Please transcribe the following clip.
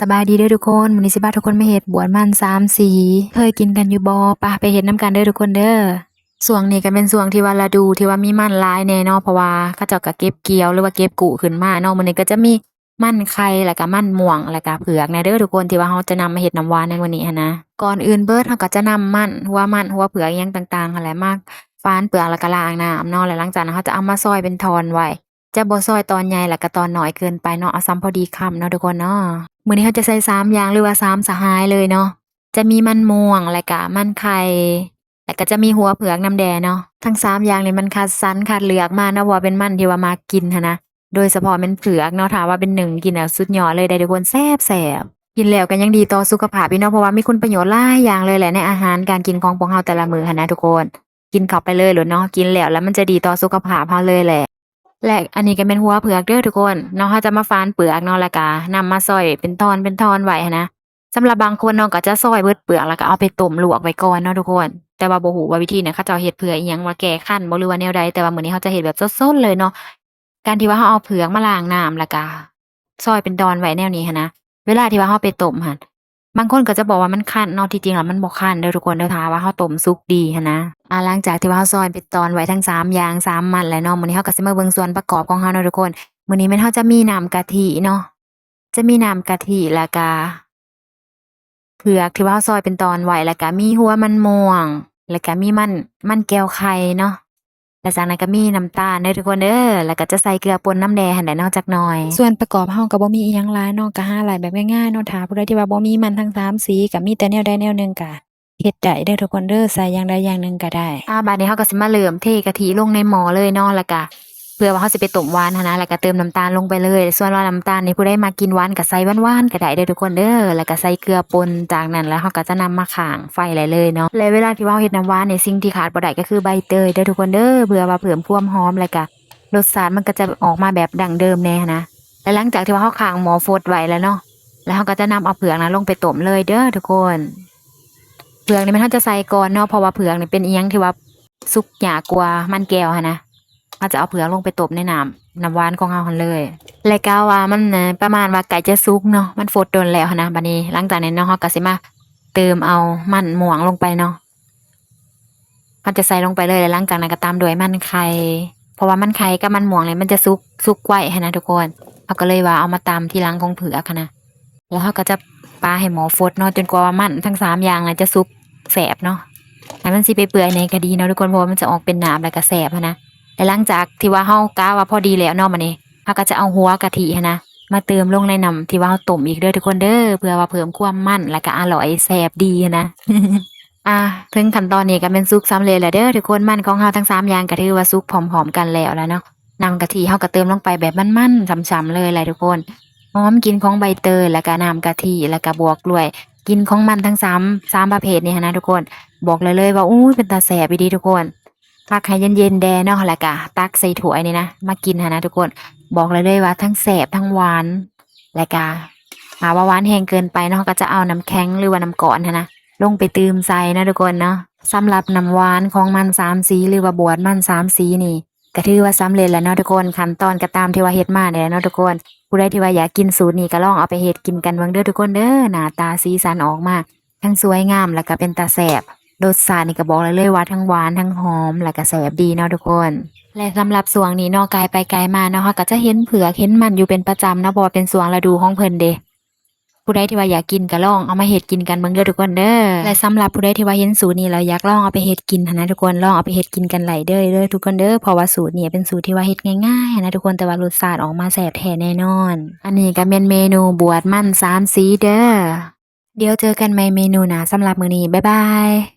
สบายดีเด้อทุกคนมื้อนี้สิพาทุกคนมาเฮ็ดบวชมันสามสีเคยกินกันอยู่บ่ปะไปเฮ็ดนํกันเด้อทุกคนเด้อช่วงนี้ก็เป็นช่วงที่ว่าฤดูที่ว่ามีมันหลายแน่เนาะเพราะว่าเขาเจ้าก็เก็บเกี่ยวหรือว่าเก็บกุขึ้นมาเนาะมื้อนี้ก็จะมีมันไข่แล้วก็มันม่วงแล้วก็เผือกในเด้อทุกคนที่ว่าเราจะนำมาเฮ็ดน้ำหวานในวันนี้นะก่อนอื่นเบิร์ดเราก็จะนำมันหัวมันหัวเผือกยังต่างๆหั่นแหละมากฟานเปลือกแล้วก็ล้างน้ำเนาะแล้วหลังจากนั้นเราจะเอามาซอยเป็นทอนไว้ จะบ่ซอยตอนใหญ่แล้วก็ตอนน้อยเกินไปเนาะเอาซ้ำพอดีคำเนาะทุกคนเนาะมื้อนี้เราจะใส่3อย่างหรือว่า3สหายเลยเนาะจะมีมันม่วงแล้วก็มันไข่แล้วก็จะมีหัวเผือกน้ำแดงเนาะทั้ง3อย่างนี่มันคัดสรรคัดเลือกมานะว่าเป็นมันที่ว่ามากินนะโดยเฉพาะเป็นเผือกเนาะถ้าว่าเป็นหนึ่งกินแล้วสุดยอดเลยได้ทุกคนแซ่บแซ่บกินแล้วก็ยังดีต่อสุขภาพพี่เนาะเพราะว่ามีคุณประโยชน์หลายอย่างเลยแหละในอาหารการกินของพวกเราแต่ละมือนะทุกคน กินเข้าไปเลยโลดเนาะกินแล้วแล้วมันจะดีต่อสุขภาพเราเลยแหละ และอันนี้ก็เป็นหัวเผือกเด้อทุกคนเนาะเขาจะมาฟานเปลือกเนาะแล้วก็นำมาซอยเป็นตอนเป็นตอนไว้หั้นะสำหรับบางคนเนาะก็จะซอยเบิดเปลือกแล้วก็เอาไปต้มลวกไว้ก่อนเนาะทุกคน แต่ว่าบ่ฮู้ว่าวิธีเนี่ยเขาจ้าเฮ็ดเพื่ออีหยังว่าแก้คั้นบ่หรือว่าแนวใดแต่ว่าเหมือนี้เขาจะเฮ็ดแบบสดๆเลยเนาะการที่ว่าเขาเอาเผือกมาล้างน้ำล้วก็ซอยเป็นตอนไว้แนวนี้นะเวลาที่ว่าเขาไปต้มหั่น บางคนก็จะบอกว่ามันคันเนาะที่จริงแล้วมันบ่คันเด้อทุกคนเด้อถ้าว่าเฮาต้มสุกดีนะอ่าหลังจากที่ว่าเฮาซอยเป็นตอนไว้ทั้งสามอย่างสามมัดแล้วเนาะมื้อนี้เฮาก็สิมาเบิ่งส่วนประกอบของเฮาเนาะทุกคนมื้อนี้ม่นเฮาจะมีน้ำกะทิเนาะจะมีน้ำกะทิแล้วก็เผือกที่ว่าเฮาซอยเป็นตอนไว้แล้วก็มีหัวมันม่วง แล้วก็มีมันมันแก้วไข่เนาะ แล้วจากนั้นก็มีน้ำตาลเด้อทุกคนเด้อแล้วก็จะใส่เกลือป่นน้ำแดงหั่นแหละเนาะจักหน่อย ส่วนประกอบเฮาก็บ่มีอีหยังหลายเนาะก็หาหลายแบบง่ายๆเนาะถ้าผู้ใดที่ว่าบ่มีมันทั้งสามสีก็มีแต่แนวใดแนวหนึงก็เฮ็ดได้เด้อทุกคนเด้อใส่อย่างใดอย่างหนึ่งก็ได้อ่าบัดนี้เฮาก็สิมาเริ่มเทกะทิลงในหม้อเลยเนาะแล้วก็ เพื่อว่าเฮาสิไปต้มหวานนะแล้วก็เติมน้ำตาลลงไปเลย ส่วนว่าน้ำตาลนี่ผู้ใดมากินหวานก็ใส่หวานๆก็ได้เด้อทุกคนเด้อแล้วก็ใส่เกลือป่นจากนั้นแล้วเฮาก็จะนำมาข้างไฟเลยเลยเนาะและเวลาที่ว่าเฮ็ดน้ำหวานเนี่ยสิ่งที่ขาดบ่ได้ก็คือใบเตยเด้อทุกคนเด้อเพื่อว่าเพิ่มความหอมแล้วก็รสชาติมันก็จะออกมาแบบดั้งเดิมแน่นะและหลังจากที่ว่าเฮาข้างหม้อฟดไว้แล้วเนาะแล้วเฮาก็จะนำเอาเผือกนะลงไปต้มเลยเด้อทุกคนเผือกนี่มันเขาจะใส่ก่อนเนาะเพราะว่าเผือกนี่เป็นอียงที่ว่าสุกยากว่ามันแก้วนะ เขาจะเอาเผือกลงไปต้มในน้ำน้ำหวานของเฮาหันเลย แล้วก็ว่ามันนะประมาณว่าไก่จะสุกเนาะ มันฟดโดนแล้วนะบัดนี้ หลังจากนั้นเนาะเฮาก็สิมาเติมเอามันหมวงลงไปเนาะเขาจะใส่ลงไปเลยแล้วหลังจากนั้นก็ตามด้วยมันไข่เพราะว่ามันไข่กับมันหมวงเนี่ยมันจะสุกสุกไว้หั้นะทุกคนเขาก็เลยว่าเอามาตำทีหลังของเผือกนะแล้วเขาก็จะปาให้หมอฟดเนาะจนกว่ามันทั้งสามอย่างนะจะสุกแสบเนาะให้มันสิไปเปื่อยในก็ดีเนาะทุกคนเพราะว่ามันจะออกเป็นน้ำแล้วก็แสบนะ แต่หลังจากที่ว่าเฮากะว่าพอดีแล้วเนาะมันนี่เฮาก็จะเอาหัวกะทิหั้นะมาเติมลงในน้ำที่ว่าเฮาต้มอีกเด้อทุกคนเด้อเพื่อว่าเพิ่มความมันแล้วก็อร่อยแสบดีนะอะถึงขั้นตอนนี้ก็เป็นซุกสำเร็จแล้วเด้อทุกคนมันของเฮาทั้งสามอย่างก็ถือว่าซุกพร้อมๆกันแล้วแล้วเนาะน้ำกะทิเฮาก็เติมลงไปแบบมันๆฉ่ำๆเลยแหละทุกคนหอมกินของใบเตยแล้วก็น้ำกะทิแล้วก็บวกด้วยกินของมันทั้งสามสามประเภทนี่หั้นะทุกคน บอกเลยเลยว่าอู้ยเป็นตาแสบไปดีทุกคน พักให้เย็นๆแดเนาะแล้วก็ตักใส่ถ้วยนี่นะมากินหั้นะทุกคนบอกเลยเลยว่าทั้งแสบทั้งหวานแล้วก็หาว่าหวานแห้งเกินไปเนาะก็จะเอาน้ำแข็งหรือว่าน้ำก่อนหั้นะลงไปตืมใส่นะทุกคนเนาะสำหรับน้ำหวานของมันสามสีหรือว่าบวชมันสามสีนี่ก็ถือว่าสำเร็จแล้วเนาะทุกคนขั้นตอนก็ตามที่ว่าเฮ็ดมาเนี่ยเนาะทุกคนผู้ใดที่ว่าอยากกินสูตรนี้ก็ลองเอาไปเฮ็ดกินกันเบิ่งเด้อทุกคนเด้อหน้าตาสีสันออกมา ทั้งสวยงามแล้วก็เป็นตาแสบ รสชาตินี่ก็บอกเลยเลยว่าทั้งหวานทั้งหอมแล้วก็แสบดีเนาะทุกคน และสำหรับสวงนี้เนาะกายไปไกลมาเนาะเขาก็จะเห็นเผือกเห็นมันอยู่เป็นประจำเนาะเพราะว่าเป็นสวงฤดูของเพิ่นเดผู้ใดที่ว่าอยากกินก็ลองเอามาเฮ็ดกินกันเบิ่งเด้อทุกคนเด้อและสำหรับผู้ใดที่ว่าเห็นสูตรนี้แล้วอยากลองเอาไปเฮ็ดกินนะทุกคนลองเอาไปเฮ็ดกินกันไหลเด้อเด้อทุกคนเด้อเพราะว่าสูตรนี้เป็นสูตรที่ว่าเฮ็ดง่ายๆนะทุกคนแต่ว่ารสชาติออกมาแซ่บแท้แน่นอน อันนี้ก็เป็นเมนูบวชมันสามสีเด้อเดี๋ยวเจอกันใหม่เมนูนาสำหรับมื้อนี้บ๊ายบาย